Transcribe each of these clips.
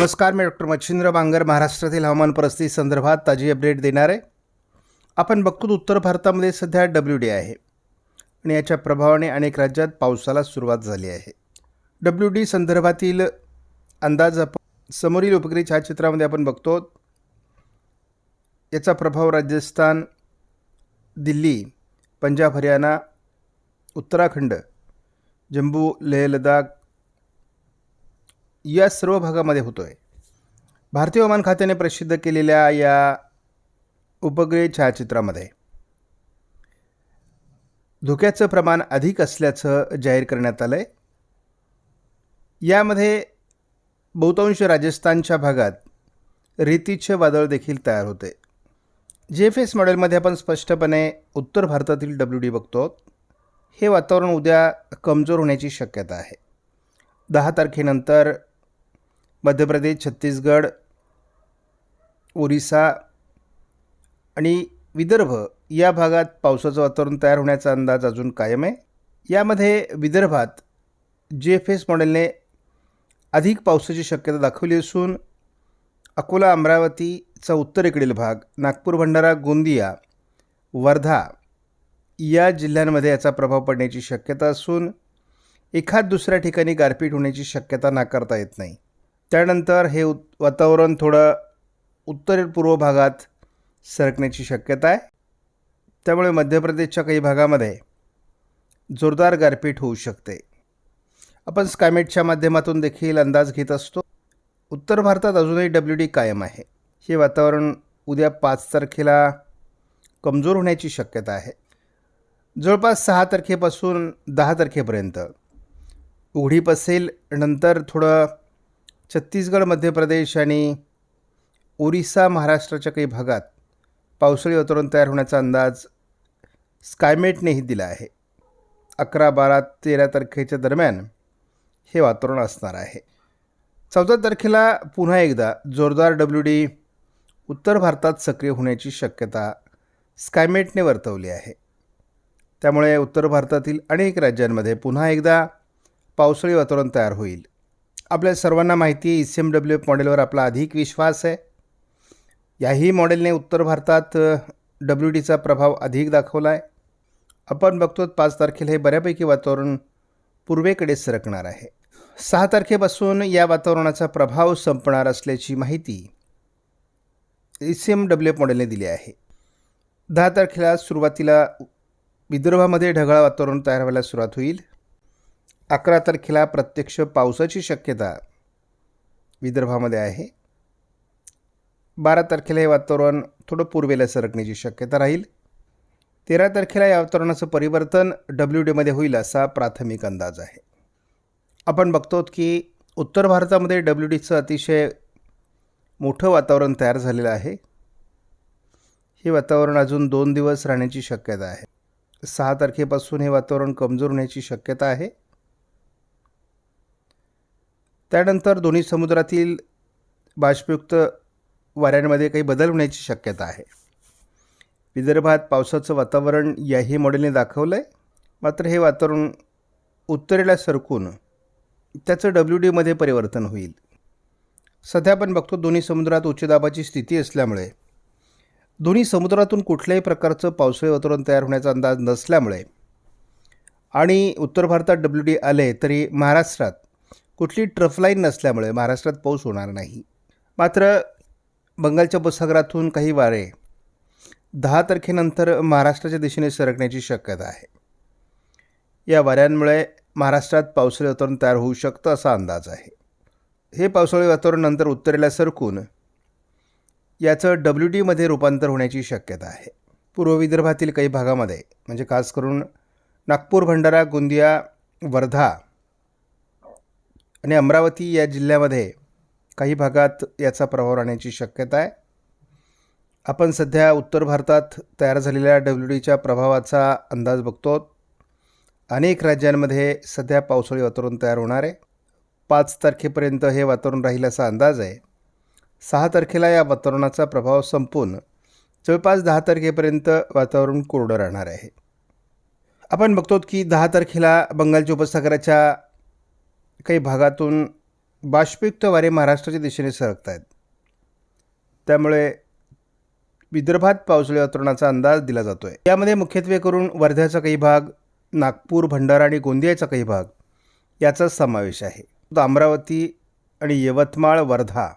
नमस्कार मी डॉक्टर मच्छिंद्र बांगर महाराष्ट्रातील हवामान परिस्थिती संदर्भात ताजी अपडेट देणार. आहे आपण बघतो उत्तर भारतामध्ये सध्या डब्ल्यू डी आहे आणि याच्या प्रभावाने अनेक राज्यात पावसाला सुरुवात झाली आहे. डब्ल्यू डी संदर्भातील अंदाज आपण समोरील उपग्रह छायाचित्रामध्ये आपण बघतो याचा प्रभाव राजस्थान दिल्ली पंजाब हरियाणा उत्तराखंड जम्मू लेह लडाख या सर्व भागामध्ये होतो आहे भारतीय हवामान खात्याने प्रसिद्ध केलेल्या या उपग्रह छायाचित्रामध्ये धोक्याचं प्रमाण अधिक असल्याचं जाहीर करण्यात आलं आहे यामध्ये बहुतांश राजस्थानच्या भागात रेतीचे वादळ देखील तयार होते. जे एफ एस मॉडेलमध्ये आपण स्पष्टपणे उत्तर भारतातील डब्ल्यू डी बघतो. हे वातावरण उद्या कमजोर होण्याची शक्यता आहे. दहा तारखेनंतर मध्य प्रदेश छत्तीसगड ओरिसा आणि विदर्भ या भागात पावसाचं वातावरण तयार होण्याचा अंदाज अजून कायम आहे. यामध्ये विदर्भात जे एफ एस मॉडेलने अधिक पावसाची शक्यता दाखवली असून अकोला अमरावतीचा उत्तरेकडील भाग नागपूर भंडारा गोंदिया वर्धा या जिल्ह्यांमध्ये याचा प्रभाव पडण्याची शक्यता असून एखाद दुसऱ्या ठिकाणी गारपीट होण्याची शक्यता नाकारता येत नाही. त्यानंतर हे उत वातावरण थोडं उत्तर पूर्व भागात सरकण्याची शक्यता आहे. त्यामुळे मध्य प्रदेशच्या काही भागामध्ये जोरदार गारपीट होऊ शकते. आपण स्कायमेटच्या माध्यमातून देखील अंदाज घेत असतो. उत्तर भारतात अजूनही डब्ल्यू डी कायम आहे. हे वातावरण उद्या पाच तारखेला कमजोर होण्याची शक्यता आहे. जवळपास सहा तारखेपासून दहा तारखेपर्यंत. उघडीप असेल नंतर थोडं छत्तीसगड मध्य प्रदेश आणि ओरिसा महाराष्ट्राच्या काही भागात पावसाळी वातावरण तयार होण्याचा अंदाज स्कायमेटनेही दिला आहे. अकरा बारा तेरा तारखेच्या दरम्यान हे वातावरण असणार आहे. चौदा तारखेला पुन्हा एकदा जोरदार डब्ल्यू डी उत्तर भारतात सक्रिय होण्याची शक्यता स्कायमेटने वर्तवली आहे. त्यामुळे उत्तर भारतातील अनेक राज्यांमध्ये पुन्हा एकदा पावसाळी वातावरण तयार होईल. आपल्या सर्वांना माहिती आहे E C M W F मॉडेलवर आपला अधिक विश्वास आहे. याही मॉडेलने उत्तर भारतात डब्ल्यू डीचा प्रभाव अधिक दाखवला आहे आपण बघतो पाच तारखेला हे बऱ्यापैकी वातावरण पूर्वेकडे सरकणार आहे. सहा तारखेपासून या वातावरणाचा प्रभाव संपणार असल्याची माहिती E C M W F मॉडेलने दिली आहे. दहा तारखेला सुरुवातीला विदर्भामध्ये ढगाळ वातावरण तयार व्हायला सुरुवात होईल. अकरा तारखेला प्रत्यक्ष पावसाची शक्यता विदर्भामध्ये आहे. बारा तारखेला हे वातावरण थोडं पूर्वेला सरकण्याची शक्यता राहील. तेरा तारखेला या वातावरणाचं परिवर्तन डब्ल्यू डीमध्ये होईल असा प्राथमिक अंदाज आहे. आपण बघतो की उत्तर भारतामध्ये डब्ल्यू डीचं अतिशय मोठं वातावरण तयार झालेलं आहे. हे वातावरण अजून दोन दिवस राहण्याची शक्यता आहे. सहा तारखेपासून हे वातावरण कमजोर होण्याची शक्यता आहे. त्यानंतर दोन्ही समुद्रातील बाष्पयुक्त वाऱ्यांमध्ये काही बदल होण्याची शक्यता आहे. विदर्भात पावसाचं वातावरण याही मॉडेलने दाखवलं आहे मात्र हे वातावरण उत्तरेला सरकून त्याचं डब्ल्यू डीमध्ये परिवर्तन होईल. सध्या आपण बघतो दोन्ही समुद्रात उच्च दाबाची स्थिती असल्यामुळे दोन्ही समुद्रातून कुठल्याही प्रकारचं पावसाळी वातावरण तयार होण्याचा अंदाज नसल्यामुळे आणि उत्तर भारतात डब्ल्यू डी आले तरी महाराष्ट्रात कुठली ट्रफलाईन नसल्यामुळे महाराष्ट्रात पाऊस होणार नाही. मात्र बंगालच्या उपसागरातून काही वारे दहा तारखेनंतर महाराष्ट्राच्या दिशेने सरकण्याची शक्यता आहे. या वाऱ्यांमुळे महाराष्ट्रात पावसाळी वातावरण तयार होऊ शकतं असा अंदाज आहे. हे पावसाळी वातावरण नंतर उत्तरेला सरकून याचं डब्ल्यू डीमध्ये रूपांतर होण्याची शक्यता आहे. पूर्व विदर्भातील काही भागामध्ये म्हणजे खास करून नागपूर भंडारा गोंदिया वर्धा आणि अमरावती या जिल्ह्यामध्ये काही भागात याचा प्रभाव राहण्याची शक्यता आहे. आपण सध्या उत्तर भारतात तयार झालेल्या डब्ल्यू डीच्या प्रभावाचा अंदाज बघतो. अनेक राज्यांमध्ये सध्या पावसाळी वातावरण तयार होणार आहे. पाच तारखेपर्यंत हे वातावरण राहील असा अंदाज आहे. सहा तारखेला या वातावरणाचा प्रभाव संपून जवळपास दहा तारखेपर्यंत वातावरण कोरडं राहणार आहे. आपण बघतो की दहा तारखेला बंगालच्या उपसागराच्या काही भागातून बाष्पयुक्त वारे महाराष्ट्राच्या दिशेने सरकत आहेत त्यामुळे विदर्भात पावसाळी वातावरणाचा अंदाज दिला जातो आहे यामध्ये मुख्यत्वे करून वर्ध्याचा काही भाग नागपूर भंडारा आणि गोंदियाचा काही भाग याचा समावेश आहे. अमरावती आणि यवतमाळ वर्धा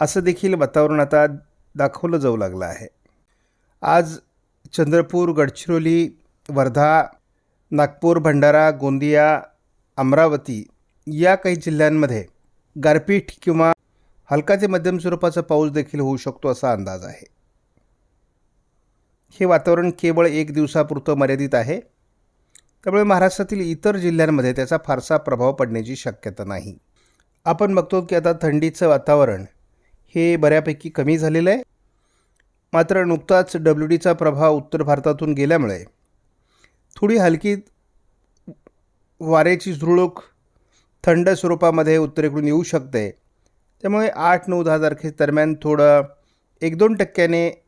असं देखील वातावरण आता दाखवलं जाऊ लागलं आहे. आज चंद्रपूर गडचिरोली वर्धा नागपूर भंडारा गोंदिया अमरावती या काही जिल्ह्यांमध्ये गारपीट किंवा हलका ते मध्यम स्वरूपाचा पाऊस देखील होऊ शकतो असा अंदाज आहे. हे वातावरण केवळ एक दिवसापुरतं मर्यादित आहे. त्यामुळे महाराष्ट्रातील इतर जिल्ह्यांमध्ये त्याचा फारसा प्रभाव पडण्याची शक्यता नाही. आपण बघतो की आता थंडीचं वातावरण हे बऱ्यापैकी कमी झालेलं आहे. मात्र नुकताच डब्ल्यू डीचा प्रभाव उत्तर भारतातून गेल्यामुळे थोडी हलकी वाऱ्याची झुळूक थंड स्वरूपामध्ये उत्तरेकडून येऊ शकते. त्यामुळे आठ नऊ दहा तारखे दरम्यान थोडं एक दोन टक्क्याने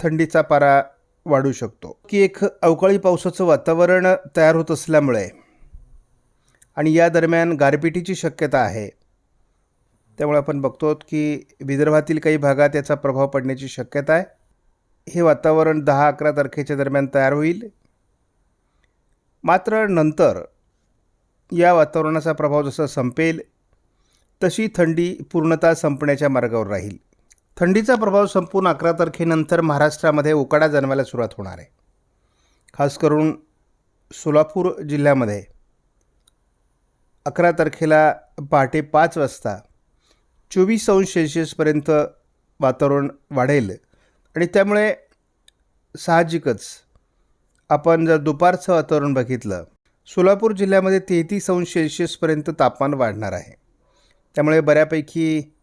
थंडीचा पारा वाढू शकतो. की एक अवकाळी पावसाचं वातावरण तयार होत असल्यामुळे आणि या दरम्यान गारपिटीची शक्यता आहे. त्यामुळे आपण बघतो की विदर्भातील काही भागात याचा प्रभाव पडण्याची शक्यता आहे. हे वातावरण दहा अकरा तारखेच्या दरम्यान तयार होईल. मात्र नंतर या वातावरणाचा प्रभाव जसा संपेल तशी थंडी पूर्णतः संपण्याच्या मार्गावर राहील. थंडीचा प्रभाव संपून अकरा तारखेनंतर महाराष्ट्रामध्ये उकाडा जाणवायला सुरुवात होणार आहे. खास करून सोलापूर जिल्ह्यामध्ये अकरा तारखेला पहाटे पाच वाजता चोवीस अंश सेल्शियसपर्यंत वातावरण वाढेल आणि त्यामुळे साहजिकच आपण जर दुपारचं वातावरण बघितलं सोलापूर जिल्ह्यामध्ये तेहतीस अंश सेल्सिअसपर्यंत तापमान वाढणार आहे. त्यामुळे बऱ्यापैकी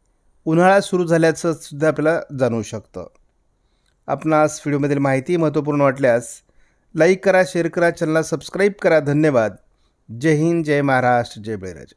उन्हाळा सुरू झाल्याचं सुद्धा आपल्याला जाणवू शकतं. आपणास व्हिडिओमधील माहिती महत्त्वपूर्ण वाटल्यास लाईक करा शेअर करा चॅनलला सबस्क्राईब करा. धन्यवाद. जय हिंद जय महाराष्ट्र जय बळीराजा.